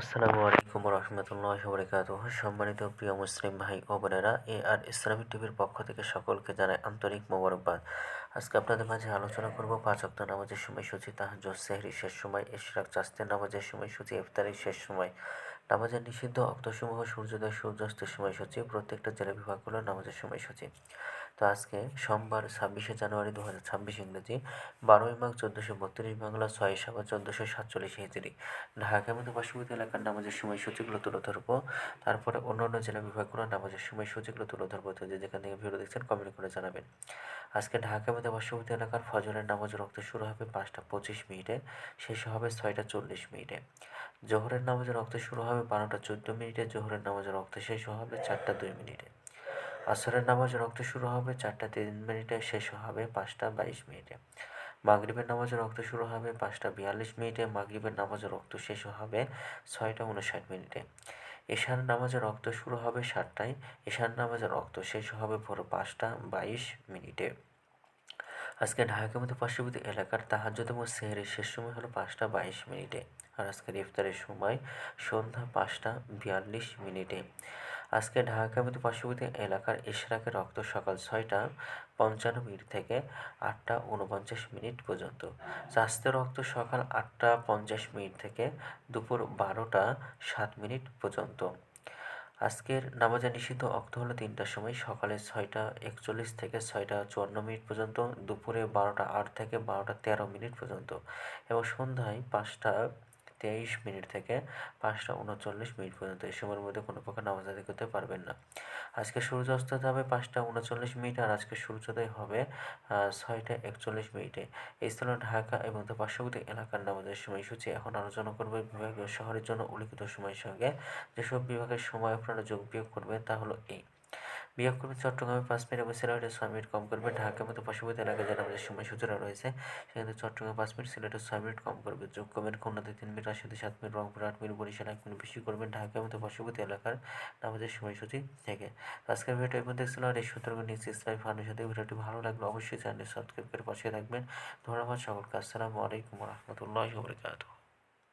আসসালামু আলাইকুম রহমতুল্লাহ বরকাত সম্মানিত প্রিয় মুসলিম ভাই ও বোনেরা এ আর ইসলামিক টিভির পক্ষ থেকে সকলকে জানাই আন্তরিক মোবারকবাদ। আজকে আপনাদের মাঝে আলোচনা করব পাঁচ অক্ট নামাজের সময়সূচি, তাহাজ্জুদ, সেহরি শেষ সময়, ইশরাক, চাস্তের নামাজের সময়সূচি, ইফতারের শেষ সময়। নামাজের নিষিদ্ধ অক্তসমূহ, সূর্যোদয়, সূর্যাস্তের সময়সূচি, প্রত্যেকটা জেলা বিভাগগুলোর নামাজের সময়সূচি। তো আজকে সোমবার ছাব্বিশে জানুয়ারি দু হাজার ছাব্বিশ ইংরেজি, বারোই মাঘ চোদ্দোশো বত্রিশ বাংলা, ছয় সাবা চোদ্দোশো সাতচল্লিশ হিজড়ি ঢাকা মধ্যে পার্শ্ববর্তী এলাকার নামাজের সময়সূচিগুলো তুলে ধরবো। তারপরে অন্য অন্য জেলা বিভাগগুলো নামাজের সময়সূচিগুলো তুলে ধরবো। তো যে যেখান থেকে ভিডিও দেখছেন কমেন্ট করে জানাবেন। আজকে ঢাকা মতো পার্শ্ববর্তী এলাকার ফজরের নামাজ রক্ত শুরু হবে পাঁচটা পঁচিশ মিনিটে, শেষ হবে ছয়টা চল্লিশ মিনিটে। জোহরের নামাজের রক্ত শুরু হবে বারোটা চোদ্দ মিনিটে, জোহরের নামাজের রক্ত শেষ হবে চারটা দুই মিনিটে। আসরের নামাজ রক্ত শুরু হবে, চারটা তিন মিনিটে শেষ হবে, পাঁচটা বাইশ মিনিটে। মাগরিবের নামাজ রক্ত শুরু হবে, পাঁচটা বিয়াল্লিশ মিনিটে। মাগরিবের নামাজ রক্ত শেষ হবে, ছয়টা উনষাট মিনিটে। এশার নামাজের রক্ত শুরু হবে সাতটায়। এশার নামাজের রক্ত শেষ হবে ভোর পাঁচটা বাইশ মিনিটে। আজকে ঢাকা মতো পার্শ্ববর্তী এলাকার তাহাজ্যতম সেহেরের শেষ সময় হলো পাঁচটা বাইশ মিনিটে। আর আজকের ইফতারের সময় সন্ধ্যা পাঁচটা বিয়াল্লিশ মিনিটে। আজকে ঢাকা মতো পার্শ্ববর্তী এলাকার ইশরাকের রক্ত সকাল ছয়টা পঞ্চান্ন মিনিট থেকে আটটা উনপঞ্চাশ মিনিট পর্যন্ত। স্বাস্থ্যের রক্ত সকাল আটটা পঞ্চাশ মিনিট থেকে দুপুর বারোটা সাত মিনিট পর্যন্ত। আজকের নামাজে নিষিদ্ধ অক্ত হলো তিনটার সময় সকালে ছয়টা একচল্লিশ থেকে ছয়টা চুয়ান্ন মিনিট পর্যন্ত, দুপুরে বারোটা আট থেকে বারোটা তেরো মিনিট পর্যন্ত এবং সন্ধ্যায় পাঁচটা তেইশ মিনিট থেকে পাঁচটা উনচল্লিশ মিনিট পর্যন্ত এই সময়ের মধ্যে কোনো প্রকার নামাজ আদায় করতে পারবেন না। আজকে সূর্যাস্ত যাবে পাঁচটা উনচল্লিশ মিনিট আর আজকে সূর্যোদয় হবে ছয়টা একচল্লিশ মিনিটে। এই স্থলে ঢাকা এবং তার পার্শ্ববর্তী এলাকার নামাজের সময়সূচি এখন আলোচনা করবে বিভাগীয় শহরের জন্য উল্লিখিত সময়ের সঙ্গে। যেসব বিভাগের সময় আপনারা যোগ বিয়োগ করবেন তা হলো এই। বিয়োগ করবেন চট্টগ্রামে পাঁচ মিনিট এবং সিলেটে ছয় মিনিট কম করবে। ঢাকার মতো পার্শ্ববর্তী এলাকায় যারা আমাদের সময়সূচিরা রয়েছে, সেখানে চট্টগ্রামে পাঁচ মিনিট সিলেটে ছয় মিনিট কম করবে। যোগ করবেন খুলনাতে তিন মিনিট, রাজশাহীতে সাত মিনিট, রংপুর আট মিনিট, বরিশাল এক মিনিট বেশি করবেন। ঢাকার মতো পার্শ্ববর্তী এলাকার নামাজের সময়সূচি থেকে। আজকের ভিডিও এবং দেখছিল আর এই সতর্ক নিচে ইসলামী ফাউন্ডেশন ভিডিওটি ভালো লাগলে অবশ্যই চ্যানেলটি সাবস্ক্রাইব করে পাশে থাকবেন। ধন্যবাদ সকলকে। আসসালামু আলাইকুম রহমতুল্লাহ